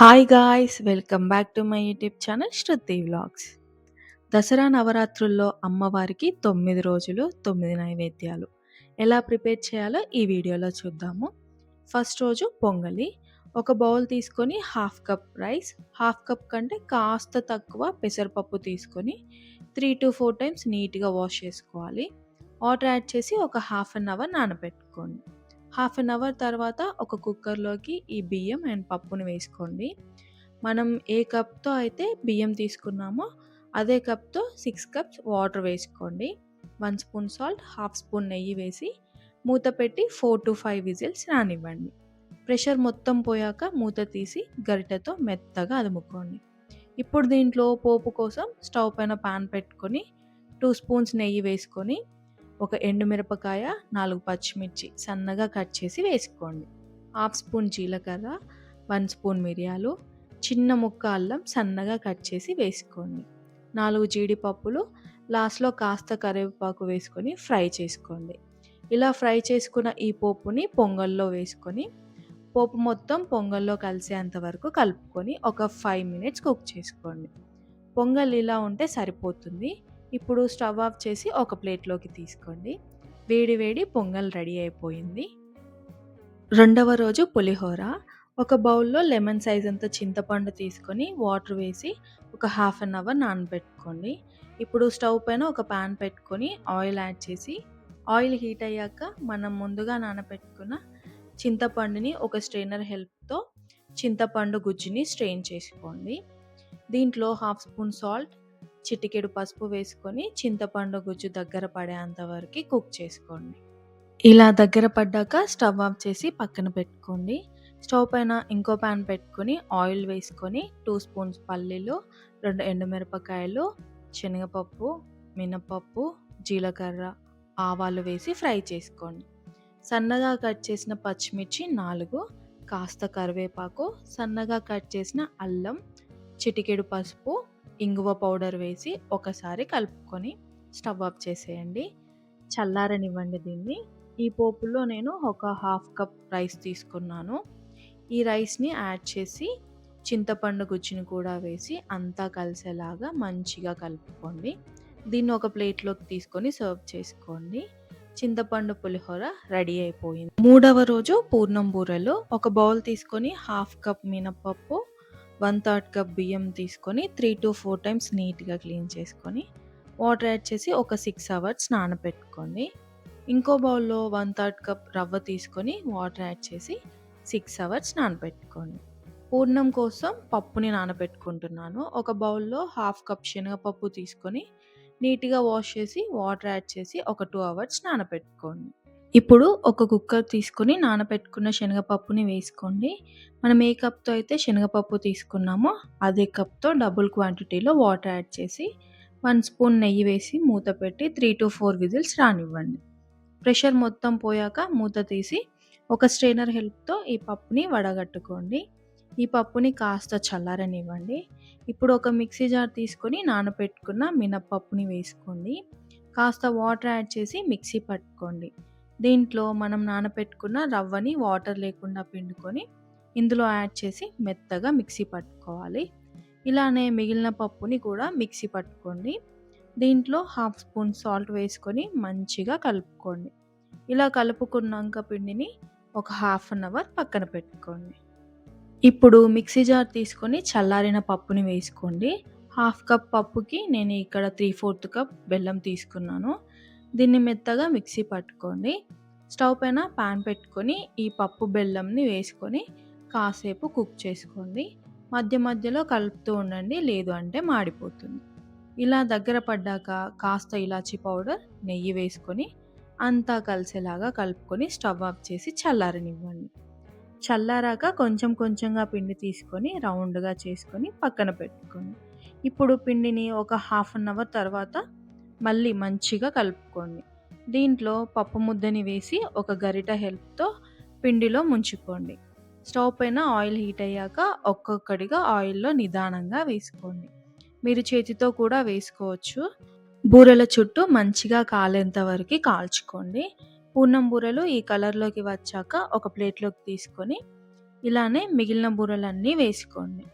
Hi guys welcome back to my YouTube channel Shruti vlogs Dasara నవరాత్రుల్లో అమ్మవారికి తొమ్మిది రోజులు తొమ్మిది నైవేద్యాలు. ఎలా ప్రిపేర్ చేయాలో ఈ వీడియోలో చూద్దాము. ఫస్ట్ రోజు పొంగలి ఒక బౌల్ తీసుకొని half cup rice half cup కంటే కాస్త తక్కువ పెసరపప్పు తీసుకొని త్రీ టు ఫోర్ టైమ్స్ నీట్గా వాష్ చేసుకోవాలి. వాటర్ యాడ్ చేసి ఒక హాఫ్ అన్ అవర్ నానబెట్టుకోండి. హాఫ్ అన్ అవర్ తర్వాత ఒక కుక్కర్లోకి ఈ బియ్యం అండ్ పప్పుని వేసుకోండి. మనం ఏ కప్తో అయితే బియ్యం తీసుకున్నామో అదే కప్తో సిక్స్ కప్స్ వాటర్ వేసుకోండి. One spoon salt half spoon నెయ్యి వేసి మూత పెట్టి ఫోర్ టు ఫైవ్ విజిల్స్ రానివ్వండి. ప్రెషర్ మొత్తం పోయాక మూత తీసి గరిటెతో మెత్తగా అదుముకోండి ఇప్పుడు దీంట్లో పోపు కోసం స్టవ్ పైన పాన్ పెట్టుకొని టూ స్పూన్స్ నెయ్యి వేసుకొని ఒక ఎండుమిరపకాయ నాలుగు పచ్చిమిర్చి సన్నగా కట్ చేసి వేసుకోండి. హాఫ్ స్పూన్ జీలకర్ర వన్ స్పూన్ మిరియాలు చిన్న ముక్క అల్లం సన్నగా కట్ చేసి వేసుకోండి. నాలుగు జీడిపప్పులు లాస్ట్లో కాస్త కరివేపాకు వేసుకొని ఫ్రై చేసుకోండి. ఇలా ఫ్రై చేసుకున్న ఈ పోపుని పొంగల్లో వేసుకొని పోపు మొత్తం పొంగల్లో కలిసేంత వరకు కలుపుకొని ఒక ఫైవ్ మినిట్స్ కుక్ చేసుకోండి. పొంగల్ ఇలా ఉంటే సరిపోతుంది. ఇప్పుడు స్టవ్ ఆఫ్ చేసి ఒక ప్లేట్లోకి తీసుకోండి. వేడి వేడి పొంగల్ రెడీ అయిపోయింది. రెండవ రోజు పులిహోర. ఒక బౌల్లో లెమన్ సైజ్ అంత చింతపండు తీసుకొని వాటర్ వేసి ఒక హాఫ్ అన్ అవర్ నానబెట్టుకోండి. ఇప్పుడు స్టవ్ పైన ఒక ప్యాన్ పెట్టుకొని ఆయిల్ యాడ్ చేసి ఆయిల్ హీట్ అయ్యాక మనం ముందుగా నానబెట్టుకున్న చింతపండుని ఒక స్ట్రెయినర్ హెల్ప్తో చింతపండు గుజ్జుని స్ట్రెయిన్ చేసుకోండి. దీంట్లో హాఫ్ స్పూన్ సాల్ట్ చిటికెడు పసుపు వేసుకొని చింతపండు గుజ్జు దగ్గర పడేంత వరకు కుక్ చేసుకోండి. ఇలా దగ్గర పడ్డాక స్టవ్ ఆఫ్ చేసి పక్కన పెట్టుకోండి. స్టవ్ పైన ఇంకో ప్యాన్ పెట్టుకొని ఆయిల్ వేసుకొని టూ స్పూన్స్ పల్లీలు రెండు ఎండుమిరపకాయలు శనగపప్పు మినపప్పు జీలకర్ర ఆవాలు వేసి ఫ్రై చేసుకోండి. సన్నగా కట్ చేసిన పచ్చిమిర్చి నాలుగు కాస్త కరివేపాకు సన్నగా కట్ చేసిన అల్లం చిటికెడు పసుపు ఇంగువ పౌడర్ వేసి ఒకసారి కలుపుకొని స్టవ్ ఆఫ్ చేసేయండి. చల్లారనివ్వండి దీన్ని. ఈ పోపులో నేను ఒక హాఫ్ కప్ రైస్ తీసుకున్నాను. ఈ రైస్ని యాడ్ చేసి చింతపండు గుజ్జుని కూడా వేసి అంతా కలిసేలాగా మంచిగా కలుపుకోండి. దీన్ని ఒక ప్లేట్లోకి తీసుకొని సర్వ్ చేసుకోండి. చింతపండు పులిహోర రెడీ అయిపోయింది. మూడవ రోజు పూర్ణం బూరెలు ఒక బౌల్ తీసుకొని హాఫ్ కప్ మినపప్పు వన్ థర్డ్ కప్ బియ్యం తీసుకొని త్రీ టు ఫోర్ టైమ్స్ నీట్గా క్లీన్ చేసుకొని వాటర్ యాడ్ చేసి ఒక సిక్స్ అవర్స్ నానబెట్టుకోండి ఇంకో బౌల్లో వన్ థర్డ్ కప్ రవ్వ తీసుకొని వాటర్ యాడ్ చేసి సిక్స్ అవర్స్ నానబెట్టుకోండి పూర్ణం కోసం పప్పుని నానబెట్టుకుంటున్నాను ఒక బౌల్లో హాఫ్ కప్ శనగపప్పు తీసుకొని నీట్గా వాష్ చేసి వాటర్ యాడ్ చేసి ఒక టూ అవర్స్ నానబెట్టుకోండి ఇప్పుడు ఒక కుక్కర్ తీసుకొని నానబెట్టుకున్న శనగపప్పుని వేసుకోండి. మనం ఏ కప్తో అయితే శనగపప్పు తీసుకున్నామో అదే కప్తో డబుల్ క్వాంటిటీలో వాటర్ యాడ్ చేసి వన్ స్పూన్ నెయ్యి వేసి మూత పెట్టి త్రీ టు ఫోర్ విజిల్స్ రానివ్వండి. ప్రెషర్ మొత్తం పోయాక మూత తీసి ఒక స్ట్రైనర్ హెల్ప్తో ఈ పప్పుని వడగట్టుకోండి. ఈ పప్పుని కాస్త చల్లారనివ్వండి. ఇప్పుడు ఒక మిక్సీ జార్ తీసుకొని నానబెట్టుకున్న మినప్పప్పుని వేసుకోండి. కాస్త వాటర్ యాడ్ చేసి మిక్సీ పట్టుకోండి. దీంట్లో మనం నానబెట్టుకున్న రవ్వని వాటర్ లేకుండా పిండుకొని ఇందులో యాడ్ చేసి మెత్తగా మిక్సీ పట్టుకోవాలి. ఇలానే మిగిలిన పప్పుని కూడా మిక్సీ పట్టుకోండి. దీంట్లో హాఫ్ స్పూన్ సాల్ట్ వేసుకొని మంచిగా కలుపుకోండి. ఇలా కలుపుకున్నాక పిండిని ఒక హాఫ్ అన్ అవర్ పక్కన పెట్టుకోండి. ఇప్పుడు మిక్సీ జార్ తీసుకొని చల్లారిన పప్పుని వేసుకోండి. హాఫ్ కప్ పప్పుకి నేను ఇక్కడ త్రీ ఫోర్త్ కప్ బెల్లం తీసుకున్నాను. దీన్ని మెత్తగా మిక్సీ పట్టుకోండి. స్టవ్ పైన పాన్ పెట్టుకొని ఈ పప్పు బెల్లంని వేసుకొని కాసేపు కుక్ చేసుకోండి. మధ్య మధ్యలో కలుపుతూ ఉండండి లేదు అంటే మాడిపోతుంది. ఇలా దగ్గర పడ్డాక కాస్త ఇలాచీ పౌడర్ నెయ్యి వేసుకొని అంతా కలిసేలాగా కలుపుకొని స్టవ్ ఆఫ్ చేసి చల్లారనివ్వండి. చల్లారాక కొంచెం కొంచెంగా పిండి తీసుకొని రౌండ్గా చేసుకొని పక్కన పెట్టుకోండి. ఇప్పుడు పిండిని ఒక హాఫ్ అన్ అవర్ తర్వాత మళ్ళీ మంచిగా కలుపుకోండి. దీంట్లో పప్పు ముద్దని వేసి ఒక గరిట హెల్ప్తో పిండిలో ముంచుకోండి. స్టవ్ పైన ఆయిల్ హీట్ అయ్యాక ఒక్కొక్కడిగా ఆయిల్లో నిదానంగా వేసుకోండి. మీరు చేతితో కూడా వేసుకోవచ్చు. బూరెల చుట్టూ మంచిగా కాలేంత వరకు కాల్చుకోండి. పూర్ణం బూరెలు ఈ కలర్లోకి వచ్చాక ఒక ప్లేట్లోకి తీసుకొని ఇలానే మిగిలిన బూరెలన్నీ వేసుకోండి.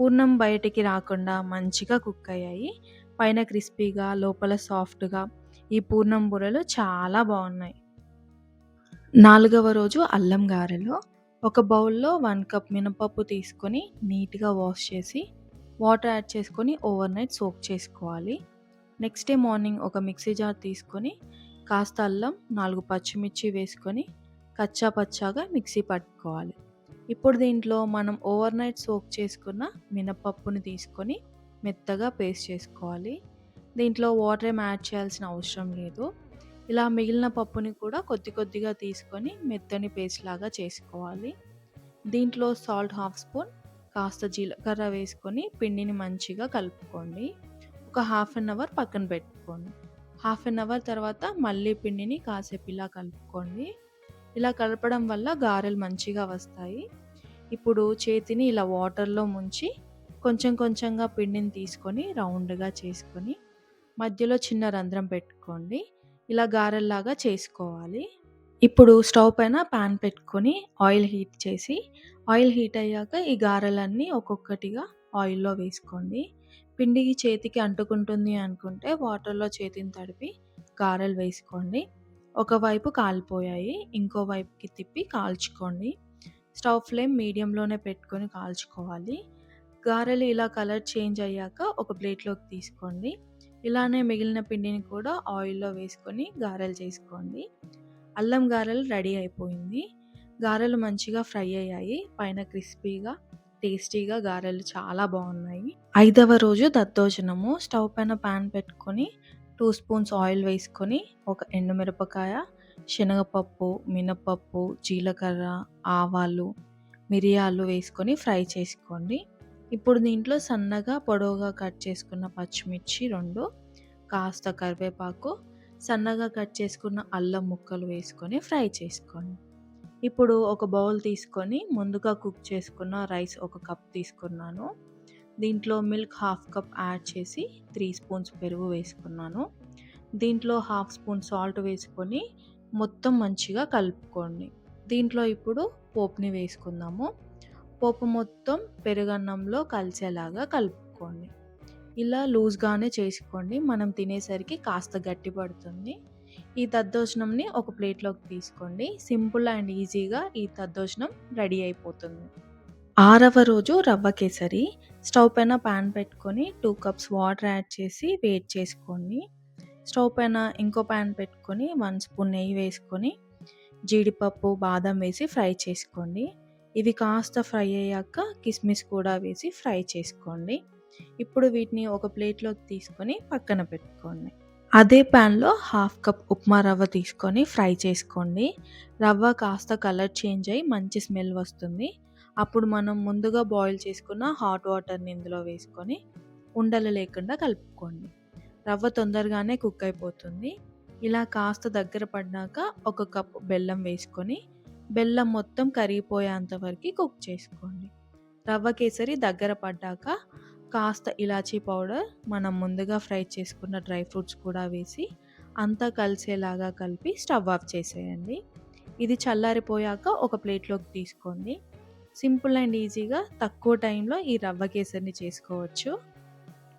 పూర్ణం బయటికి రాకుండా మంచిగా కుక్ అయ్యాయి. పైన క్రిస్పీగా లోపల సాఫ్ట్గా ఈ పూర్ణం బూరెలు చాలా బాగున్నాయి నాలుగవ రోజు అల్లం గారెలు ఒక బౌల్లో వన్ కప్ మినపప్పు తీసుకొని నీట్గా వాష్ చేసి వాటర్ యాడ్ చేసుకొని ఓవర్ నైట్ సోక్ చేసుకోవాలి. నెక్స్ట్ డే మార్నింగ్ ఒక మిక్సీ జార్ తీసుకొని కాస్త అల్లం నాలుగు పచ్చిమిర్చి వేసుకొని కచ్చా పచ్చాగా మిక్సీ పట్టుకోవాలి. ఇప్పుడు దీంట్లో మనం ఓవర్ నైట్ సోక్ చేసుకున్న మినపప్పుని తీసుకొని మెత్తగా పేస్ట్ చేసుకోవాలి. దీంట్లో వాటర్ ఏం యాడ్ చేయాల్సిన అవసరం లేదు. ఇలా మిగిలిన పప్పుని కూడా కొద్ది కొద్దిగా తీసుకొని మెత్తని పేస్ట్ లాగా చేసుకోవాలి. దీంట్లో సాల్ట్ హాఫ్ స్పూన్ కాస్త జీలకర్ర వేసుకొని పిండిని మంచిగా కలుపుకోండి. ఒక హాఫ్ అన్ అవర్ పక్కన పెట్టుకోండి. హాఫ్ అన్ అవర్ తర్వాత మళ్ళీ పిండిని కాసేపు ఇలా కలుపుకోండి. ఇలా కలపడం వల్ల గారెలు మంచిగా వస్తాయి. ఇప్పుడు చేతిని ఇలా వాటర్లో ముంచి కొంచెం కొంచెంగా పిండిని తీసుకొని రౌండ్గా చేసుకొని మధ్యలో చిన్న రంధ్రం పెట్టుకోండి. ఇలా గారెల్లాగా చేసుకోవాలి. ఇప్పుడు స్టవ్ పైన పాన్ పెట్టుకొని ఆయిల్ హీట్ చేసి ఆయిల్ హీట్ అయ్యాక ఈ గారెలన్నీ ఒక్కొక్కటిగా ఆయిల్లో వేసుకోండి. పిండికి చేతికి అంటుకుంటుంది అనుకుంటే వాటర్లో చేతిని తడిపి గారెలు వేసుకోండి. ఒకవైపు కాలిపోయాయి ఇంకోవైపుకి తిప్పి కాల్చుకోండి. స్టవ్ ఫ్లేమ్ మీడియంలోనే పెట్టుకొని కాల్చుకోవాలి. గారెలు ఇలా కలర్ చేంజ్ అయ్యాక ఒక ప్లేట్లోకి తీసుకోండి. ఇలానే మిగిలిన పిండిని కూడా ఆయిల్లో వేసుకొని గారెలు చేసుకోండి. అల్లం గారెలు రెడీ అయిపోయింది. గారెలు మంచిగా ఫ్రై అయ్యాయి. పైన క్రిస్పీగా టేస్టీగా గారెలు చాలా బాగున్నాయి. ఐదవ రోజు దద్దోజనము. స్టవ్ పైన పాన్ పెట్టుకొని టూ స్పూన్స్ ఆయిల్ వేసుకొని ఒక ఎండుమిరపకాయ శనగపప్పు మినపప్పు జీలకర్ర ఆవాలు మిరియాలు వేసుకొని ఫ్రై చేసుకోండి. ఇప్పుడు దీంట్లో సన్నగా పొడవుగా కట్ చేసుకున్న పచ్చిమిర్చి రెండు కాస్త కరివేపాకు సన్నగా కట్ చేసుకున్న అల్లం ముక్కలు వేసుకొని ఫ్రై చేసుకోండి. ఇప్పుడు ఒక బౌల్ తీసుకొని ముందుగా కుక్ చేసుకున్న రైస్ ఒక కప్ తీసుకున్నాను. దీంట్లో మిల్క్ హాఫ్ కప్ యాడ్ చేసి త్రీ స్పూన్స్ పెరుగు వేసుకున్నాను. దీంట్లో హాఫ్ స్పూన్ సాల్ట్ వేసుకొని మొత్తం మంచిగా కలుపుకోండి. దీంట్లో ఇప్పుడు పోప్ని వేసుకుందాము. పోపు మొత్తం పెరుగన్నంలో కలిసేలాగా కలుపుకోండి. ఇలా లూజ్గానే చేసుకోండి. మనం తినేసరికి కాస్త గట్టి పడుతుంది. ఈ తద్దోషణంని ఒక ప్లేట్లోకి తీసుకోండి. సింపుల్ అండ్ ఈజీగా ఈ తద్దోషణం రెడీ అయిపోతుంది. ఆరవ రోజు రవ్వ కేసరి. స్టవ్ పైన పాన్ పెట్టుకొని టూ కప్స్ వాటర్ యాడ్ చేసి వేట్ చేసుకోండి. స్టవ్ పైన ఇంకో పాన్ పెట్టుకొని వన్ స్పూన్ నెయ్యి వేసుకొని జీడిపప్పు బాదం వేసి ఫ్రై చేసుకోండి. ఇవి కాస్త ఫ్రై అయ్యాక కిస్మిస్ కూడా వేసి ఫ్రై చేసుకోండి. ఇప్పుడు వీటిని ఒక ప్లేట్లోకి తీసుకొని పక్కన పెట్టుకోండి. అదే ప్యాన్లో హాఫ్ కప్ ఉప్మా రవ్వ తీసుకొని ఫ్రై చేసుకోండి. రవ్వ కాస్త కలర్ చేంజ్ అయ్యి మంచి స్మెల్ వస్తుంది. అప్పుడు మనం ముందుగా బాయిల్ చేసుకున్న హాట్ వాటర్ని ఇందులో వేసుకొని ఉండలు లేకుండా కలుపుకోండి. రవ్వ తొందరగానే కుక్ అయిపోతుంది. ఇలా కాస్త దగ్గర పడినాక ఒక కప్ బెల్లం వేసుకొని బెల్లం మొత్తం కరిగిపోయేంత వరకు కుక్ చేసుకోండి. రవ్వ కేసరి దగ్గర పడ్డాక కాస్త ఇలాచీ పౌడర్ మనం ముందుగా ఫ్రై చేసుకున్న డ్రై ఫ్రూట్స్ కూడా వేసి అంతా కలిసేలాగా కలిపి స్టవ్ ఆఫ్ చేసేయండి. ఇది చల్లారిపోయాక ఒక ప్లేట్లోకి తీసుకోండి. సింపుల్ అండ్ ఈజీగా తక్కువ టైంలో ఈ రవ్వ కేసరిని చేసుకోవచ్చు.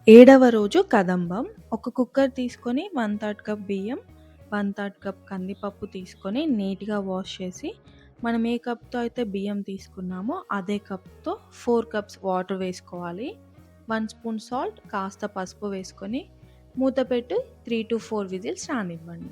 ఏడవ రోజు కదంబం. ఒక కుక్కర్ తీసుకొని వన్ థర్డ్ కప్ బియ్యం వన్ థర్డ్ కప్ కందిపప్పు తీసుకొని నీట్గా వాష్ చేసి మనం ఏ కప్తో అయితే బియ్యం తీసుకున్నామో అదే కప్తో ఫోర్ కప్స్ వాటర్ వేసుకోవాలి. వన్ స్పూన్ సాల్ట్ కాస్త పసుపు వేసుకొని మూత పెట్టి త్రీ టు ఫోర్ విజిల్స్ రానివ్వండి.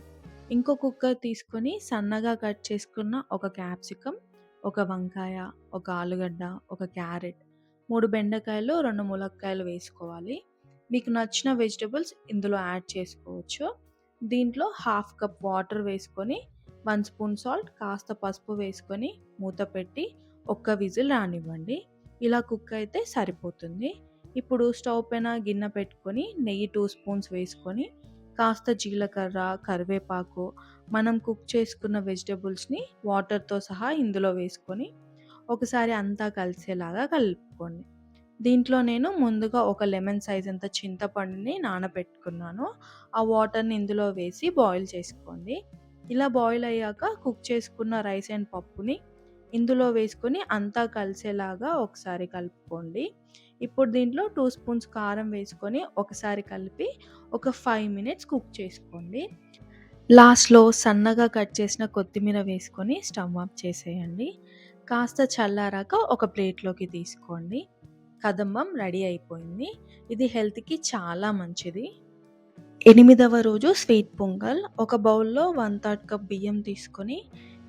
ఇంకో కుక్కర్ తీసుకొని సన్నగా కట్ చేసుకున్న ఒక క్యాప్సికమ్ ఒక వంకాయ ఒక ఆలుగడ్డ ఒక క్యారెట్ మూడు బెండకాయలు రెండు ములక్కాయలు వేసుకోవాలి. మీకు నచ్చిన వెజిటబుల్స్ ఇందులో యాడ్ చేసుకోవచ్చు. దీంట్లో హాఫ్ కప్ వాటర్ వేసుకొని వన్ స్పూన్ సాల్ట్ కాస్త పసుపు వేసుకొని మూత పెట్టి ఒక్క విజిల్ రానివ్వండి. ఇలా కుక్ అయితే సరిపోతుంది. ఇప్పుడు స్టవ్ పైన గిన్నె పెట్టుకొని నెయ్యి టూ స్పూన్స్ వేసుకొని కాస్త జీలకర్ర కరివేపాకు మనం కుక్ చేసుకున్న వెజిటబుల్స్ని వాటర్తో సహా ఇందులో వేసుకొని ఒకసారి అంతా కలిసేలాగా కలుపుకోండి. దీంట్లో నేను ముందుగా ఒక లెమన్ సైజ్ అంత చింతపండుని నానబెట్టుకున్నాను. ఆ వాటర్ని ఇందులో వేసి బాయిల్ చేసుకోండి. ఇలా బాయిల్ అయ్యాక కుక్ చేసుకున్న రైస్ అండ్ పప్పుని ఇందులో వేసుకొని అంతా కలిసేలాగా ఒకసారి కలుపుకోండి. ఇప్పుడు దీంట్లో టూ స్పూన్స్ కారం వేసుకొని ఒకసారి కలిపి ఒక ఫైవ్ మినిట్స్ కుక్ చేసుకోండి. లాస్ట్లో సన్నగా కట్ చేసిన కొత్తిమీర వేసుకొని స్టవ్ ఆఫ్ చేసేయండి. కాస్త చల్లారాక ఒక ప్లేట్లోకి తీసుకోండి. కదంబం రెడీ అయిపోయింది. ఇది హెల్త్కి చాలా మంచిది. ఎనిమిదవ రోజు స్వీట్ పొంగల్. ఒక బౌల్లో వన్ థర్డ్ కప్ బియ్యం తీసుకొని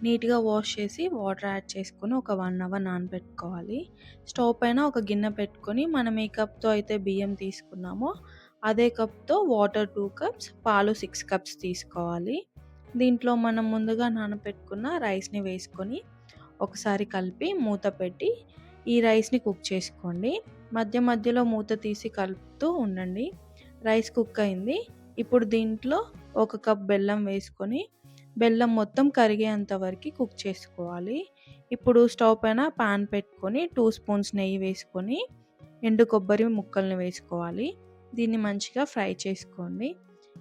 నీట్గా వాష్ చేసి వాటర్ యాడ్ చేసుకొని ఒక వన్ అవర్ నానబెట్టుకోవాలి. స్టవ్ పైన ఒక గిన్నె పెట్టుకొని మనం ఏ కప్తో అయితే బియ్యం తీసుకున్నామో అదే కప్తో వాటర్ టూ కప్స్ పాలు సిక్స్ కప్స్ తీసుకోవాలి. దీంట్లో మనం ముందుగా నానబెట్టుకున్న రైస్ని వేసుకొని ఒకసారి కలిపి మూత పెట్టి ఈ రైస్ని కుక్ చేసుకోండి. మధ్య మధ్యలో మూత తీసి కలుపుతూ ఉండండి. రైస్ కుక్ అయింది. ఇప్పుడు దీంట్లో ఒక కప్ బెల్లం వేసుకొని బెల్లం మొత్తం కరిగేంత వరకు కుక్ చేసుకోవాలి. ఇప్పుడు స్టవ్ పైన పాన్ పెట్టుకొని టూ స్పూన్స్ నెయ్యి వేసుకొని ఎండు కొబ్బరి ముక్కల్ని వేసుకోవాలి. దీన్ని మంచిగా ఫ్రై చేసుకోండి.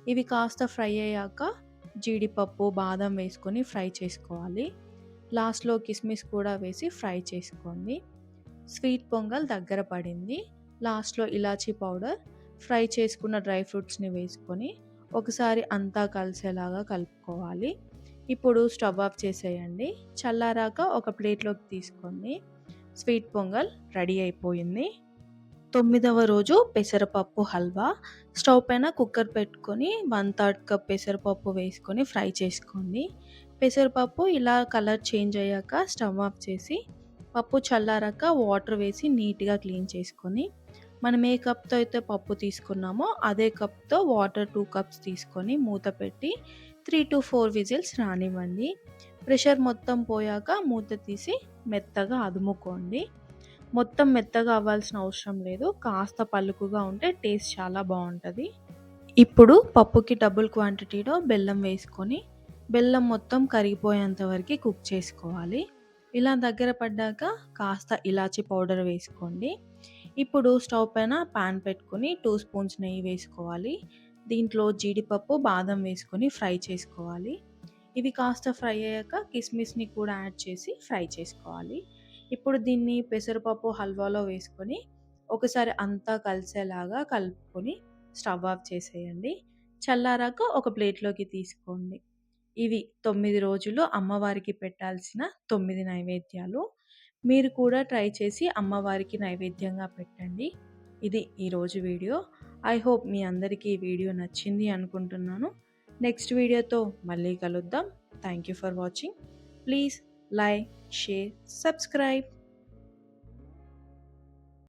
ఇవి కాస్త ఫ్రై అయ్యాక జీడిపప్పు బాదం వేసుకొని ఫ్రై చేసుకోవాలి. లాస్ట్లో కిస్మిస్ కూడా వేసి ఫ్రై చేసుకోండి. స్వీట్ పొంగల్ దగ్గర పడింది. లాస్ట్లో ఇలాచీ పౌడర్ ఫ్రై చేసుకున్న డ్రై ఫ్రూట్స్ని వేసుకొని ఒకసారి అంతా కలిసేలాగా కలుపుకోవాలి. ఇప్పుడు స్టవ్ ఆఫ్ చేసేయండి. చల్లారాక ఒక ప్లేట్లోకి తీసుకోండి. స్వీట్ పొంగల్ రెడీ అయిపోయింది. తొమ్మిదవ రోజు పెసరపప్పు హల్వా. స్టవ్ పైన కుక్కర్ పెట్టుకొని వన్ థర్డ్ కప్ పెసరపప్పు వేసుకొని ఫ్రై చేసుకోండి. పెసరపప్పు ఇలా కలర్ చేంజ్ అయ్యాక స్టవ్ ఆఫ్ చేసి పప్పు చల్లారాక వాటర్ వేసి నీట్గా క్లీన్ చేసుకొని మనం ఏ కప్తో అయితే పప్పు తీసుకున్నామో అదే కప్తో వాటర్ టూ కప్స్ తీసుకొని మూత పెట్టి త్రీ టు ఫోర్ విజిల్స్ రానివ్వండి. ప్రెషర్ మొత్తం పోయాక మూత తీసి మెత్తగా అదుముకోండి. మొత్తం మెత్తగా అవ్వాల్సిన అవసరం లేదు. కాస్త పలుకుగా ఉంటే టేస్ట్ చాలా బాగుంటుంది. ఇప్పుడు పప్పుకి డబుల్ క్వాంటిటీలో బెల్లం వేసుకొని బెల్లం మొత్తం కరిగిపోయేంత వరకు కుక్ చేసుకోవాలి. ఇలా దగ్గర పడ్డాక కాస్త ఇలాచి పౌడర్ వేసుకోండి. ఇప్పుడు స్టవ్ పైన పాన్ పెట్టుకొని టూ స్పూన్స్ నెయ్యి వేసుకోవాలి. దీంట్లో జీడిపప్పు బాదం వేసుకొని ఫ్రై చేసుకోవాలి. ఇవి కాస్త ఫ్రై అయ్యాక కిస్మిస్ని కూడా యాడ్ చేసి ఫ్రై చేసుకోవాలి. ఇప్పుడు దీన్ని పెసరపప్పు హల్వాలో వేసుకొని ఒకసారి అంతా కలిసేలాగా కలుపుకొని స్టవ్ ఆఫ్ చేసేయండి. చల్లారాక ఒక ప్లేట్లోకి తీసుకోండి. ఇవి తొమ్మిది రోజులు అమ్మవారికి పెట్టాల్సిన తొమ్మిది నైవేద్యాలు. మీరు కూడా ట్రై చేసి అమ్మవారికి నైవేద్యంగా పెట్టండి. ఇది ఈరోజు వీడియో. ఐ హోప్ మీ అందరికీ ఈ వీడియో నచ్చింది అనుకుంటున్నాను. నెక్స్ట్ వీడియోతో మళ్ళీ కలుద్దాం. Thank you for watching. Please like share subscribe.